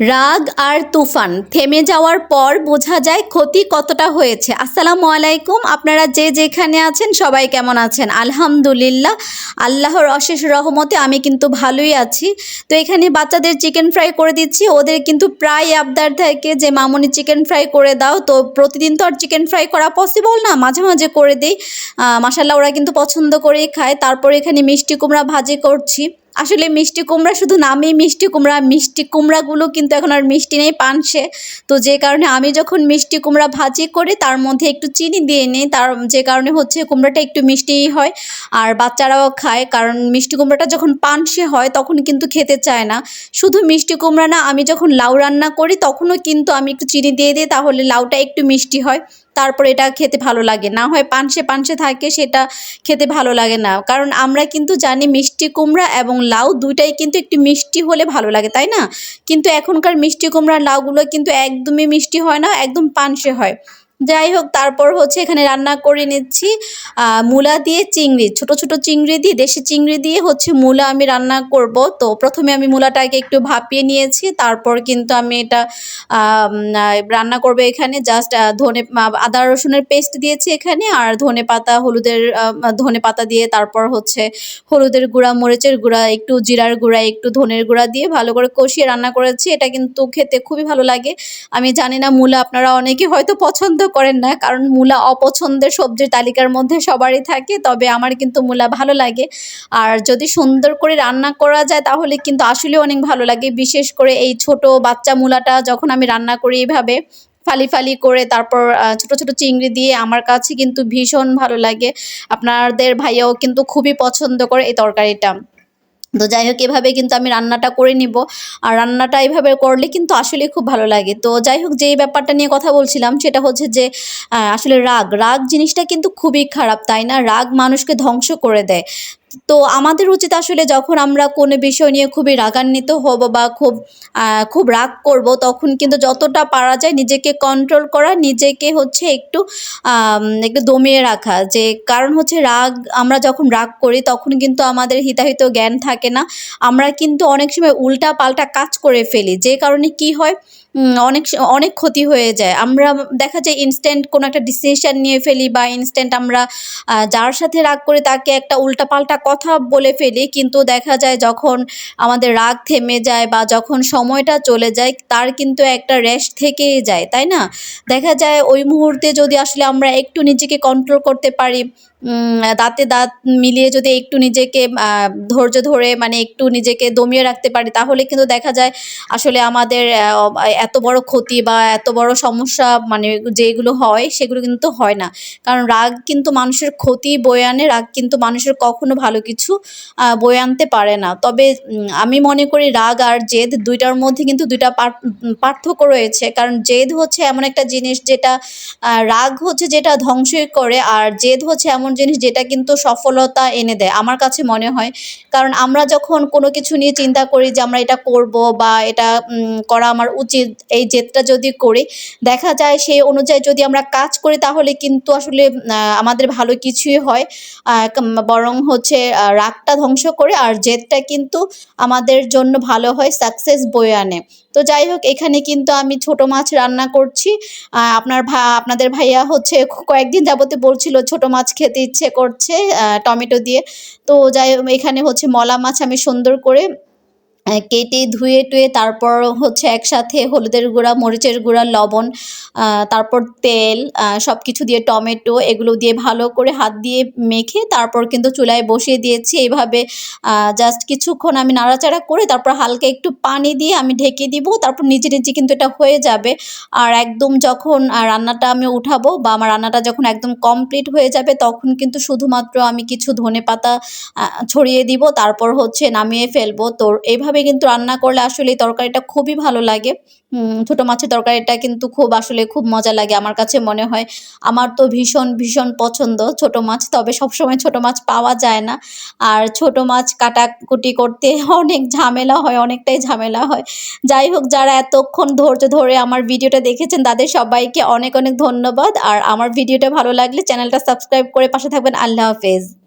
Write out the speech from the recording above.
রাগ আর তুফান। থেমে যাওয়ার পর বোঝা যায় ক্ষতি কতটা হয়েছে। আসসালামু আলাইকুম। আপনারা যে যেখানে আছেন, সবাই কেমন আছেন? আলহামদুলিল্লাহ, আল্লাহর অশেষ রহমতে আমি কিন্তু ভালোই আছি। তো এখানে বাচ্চাদের চিকেন ফ্রাই করে দিচ্ছি। ওদের কিন্তু প্রায় আবদার থাকে যে, মামনি চিকেন ফ্রাই করে দাও। তো প্রতিদিন তো আর চিকেন ফ্রাই করা পসিবল না। মাঝে মাঝে করে দিই। মাসাল্লাহ ওরা কিন্তু পছন্দ করেই খায়। তারপর এখানে মিষ্টি কুমড়া ভাজি করছি। আসলে মিষ্টি কুমড়া শুধু নামেই মিষ্টি কুমড়া, মিষ্টি কুমড়াগুলো কিন্তু এখন আর মিষ্টি নেই পানসে। তো যে কারণে আমি যখন মিষ্টি কুমড়া ভাজি করি, তার মধ্যে একটু চিনি দিয়ে নিই। তার যে কারণে হচ্ছে কুমড়াটা একটু মিষ্টিই হয় আর বাচ্চারাও খায়। কারণ মিষ্টি কুমড়াটা যখন পানসে হয়, তখন কিন্তু খেতে চায় না। শুধু মিষ্টি কুমড়া না, আমি যখন লাউ রান্না করি, তখনও কিন্তু আমি একটু চিনি দিয়ে দিই, তাহলে লাউটা একটু মিষ্টি হয়। তারপর এটা খেতে ভালো লাগে না। হয় পানসে পানসে থাকে, সেটা খেতে ভালো লাগে না। কারণ আমরা কিন্তু জানি মিষ্টি কুমড়া এবং লাউ দুইটাই কিন্তু একটু মিষ্টি হলে ভালো লাগে, তাই না? কিন্তু এখনকার মিষ্টি কুমড়া লাউগুলো কিন্তু একদমই মিষ্টি হয় না, একদম পানসে হয়। যাই হোক, তারপর হচ্ছে এখানে রান্না করে নিচ্ছি মূলা দিয়ে চিংড়ি, ছোট ছোট চিংড়ি দিয়ে, দেশি চিংড়ি দিয়ে হচ্ছে মূলা আমি রান্না করব। তো প্রথমে আমি মূলাটাকে একটু ভাপিয়ে নিয়েছি, তারপর কিন্তু আমি এটা রান্না করব এখানে। জাস্ট ধনে আদা রসুনের পেস্ট দিয়েছি এখানে, আর ধনে পাতা, হলুদের ধনে পাতা দিয়ে, তারপর হচ্ছে হলুদের গুঁড়া, মরিচের গুঁড়া, একটু জিরার গুঁড়া, একটু ধনের গুঁড়া দিয়ে ভালো করে কষিয়ে রান্না করেছি। এটা কিন্তু খেতে খুবই ভালো লাগে। আমি জানি না মূলা আপনারা অনেকে হয়তো পছন্দ করেন না, কারণ মূলা অপছন্দের সবজির তালিকার মধ্যে সবারই থাকে, তবে আমার কিন্তু মূলা ভালো লাগে। আর যদি সুন্দর করে রান্না করা যায়, তাহলে কিন্তু আসলে অনেক ভালো লাগে। বিশেষ করে এই ছোট বাচ্চা মূলাটা যখন আমি রান্না করি এইভাবে ফালি ফালি করে তারপর ছোট ছোট চিংড়ি দিয়ে আমার কাছে কিন্তু ভীষণ ভালো লাগে। আপনাদের ভাইয়াও কিন্তু খুবই পছন্দ করে এই তরকারিটা। তো যাই হোক, এভাবে কিন্তু আমি রান্নাটা করে নিব। আর রান্নাটা এভাবে করলে কিন্তু আসলে খুব ভালো লাগে। তো যাই হোক, যেই ব্যাপারটা নিয়ে কথা বলছিলাম, সেটা হচ্ছে যে আসলে রাগ। রাগ জিনিসটা কিন্তু খুবই খারাপ, তাই না? রাগ মানুষকে ধ্বংস করে দেয়। তো আমাদের উচিত আসলে যখন আমরা কোনো বিষয় নিয়ে খুবই রাগান্বিত হব বা খুব খুব রাগ করব, তখন কিন্তু যতটা পারা যায় নিজেকে কন্ট্রোল করা, নিজেকে হচ্ছে একটু একটু দমিয়ে রাখা। যে কারণ হচ্ছে রাগ, আমরা যখন রাগ করি তখন কিন্তু আমাদের হিতাহিত জ্ঞান থাকে না। আমরা কিন্তু অনেক সময় উল্টা পাল্টা কাজ করে ফেলি। যে কারণে কি হয় অনেক অনেক ক্ষতি হয়ে যায়। আমরা দেখা যায় ইনস্ট্যান্ট কোনো একটা ডিসিশন নিয়ে ফেলি বা ইনস্ট্যান্ট আমরা যার সাথে রাগ করে তাকে একটা উল্টাপাল্টা কথা বলে ফেলি। কিন্তু দেখা যায় যখন আমাদের রাগ থেমে যায় বা যখন সময়টা চলে যায়, তার কিন্তু একটা রেস্ট থেকেই যায়, তাই না? দেখা যায় ওই মুহূর্তে যদি আসলে আমরা একটু নিজেকে কন্ট্রোল করতে পারি দাঁতে দাঁত মিলিয়ে যদি একটু নিজেকে ধৈর্য ধরে মানে একটু নিজেকে দমিয়ে রাখতে পারি, তাহলে কিন্তু দেখা যায় আসলে আমাদের এত বড় ক্ষতি বা এত বড় সমস্যা মানে যেগুলো হয় সেগুলো কিন্তু হয় না। কারণ রাগ কিন্তু মানুষের ক্ষতি বয়ে আনে, রাগ কিন্তু মানুষের কখনো ভালো কিছু বয়ে আনতে পারে না। তবে আমি মনে করি রাগ আর জেদ দুইটার মধ্যে কিন্তু দুইটা পার্থক্য রয়েছে। কারণ জেদ হচ্ছে এমন একটা জিনিস যেটা রাগ হচ্ছে যেটা ধ্বংসই করে, আর জেদ হচ্ছে এমন জিনিস যেটা কিন্তু সফলতা এনে দেয়। আমার কাছে মনে হয়, কারণ আমরা যখন কোনো কিছু নিয়ে চিন্তা করি যে আমরা এটা করব বা এটা করা আমার উচিত, এই জেদটা যদি করি, দেখা যায় সেই অনুযায়ী যদি আমরা কাজ করি তাহলে কিন্তু আসলে আমাদের ভালো কিছুই হয়। বরং হচ্ছে রাগটা ধ্বংস করে আর জেদটা কিন্তু আমাদের জন্য ভালো হয়, সাকসেস বয়ে আনে। তো যাই হোক এখানে কিন্তু আমি ছোট মাছ রান্না করছি। আপনার ভা, আপনাদের ভাইয়া হচ্ছে কয়েকদিন যাবতে বলছিল ছোট মাছ খেতে ইচ্ছে করছে টমেটো দিয়ে। তো যাই এখানে হচ্ছে মলা মাছ আমি সুন্দর করে কেটে ধুয়ে টুয়ে তারপর হচ্ছে একসাথে হলুদের গুঁড়া, মরিচের গুঁড়া, লবণ তারপর তেল সব কিছু দিয়ে টমেটো এগুলো দিয়ে ভালো করে হাত দিয়ে মেখে তারপর কিন্তু চুলায় বসিয়ে দিয়েছি। এইভাবে জাস্ট কিছুক্ষণ আমি নাড়াচাড়া করে তারপর হালকা একটু পানি দিয়ে আমি ঢেকে দিব, তারপর নিজে নিজে কিন্তু এটা হয়ে যাবে। আর একদম যখন রান্নাটা আমি উঠাবো বা আমার রান্নাটা যখন একদম কমপ্লিট হয়ে যাবে তখন কিন্তু শুধুমাত্র আমি কিছু ধনে পাতা ছড়িয়ে দিব, তারপর হচ্ছে নামিয়ে ফেলব। তো এইভাবে এইভাবে কিন্তু রান্না করলে আসলে এই তরকারিটা খুবই ভালো লাগে। ছোটো মাছের তরকারিটা কিন্তু খুব আসলে খুব মজা লাগে আমার কাছে মনে হয়। আমার তো ভীষণ ভীষণ পছন্দ ছোট মাছ, তবে সবসময় ছোট মাছ পাওয়া যায় না। আর ছোট মাছ কাটাকুটি করতে অনেক ঝামেলা হয়, অনেকটাই ঝামেলা হয়। যাই হোক, যারা এতক্ষণ ধৈর্য ধরে আমার ভিডিওটা দেখেছেন, তাদের সবাইকে অনেক অনেক ধন্যবাদ। আর আমার ভিডিওটা ভালো লাগলে চ্যানেলটা সাবস্ক্রাইব করে পাশে থাকবেন। আল্লাহ হাফেজ।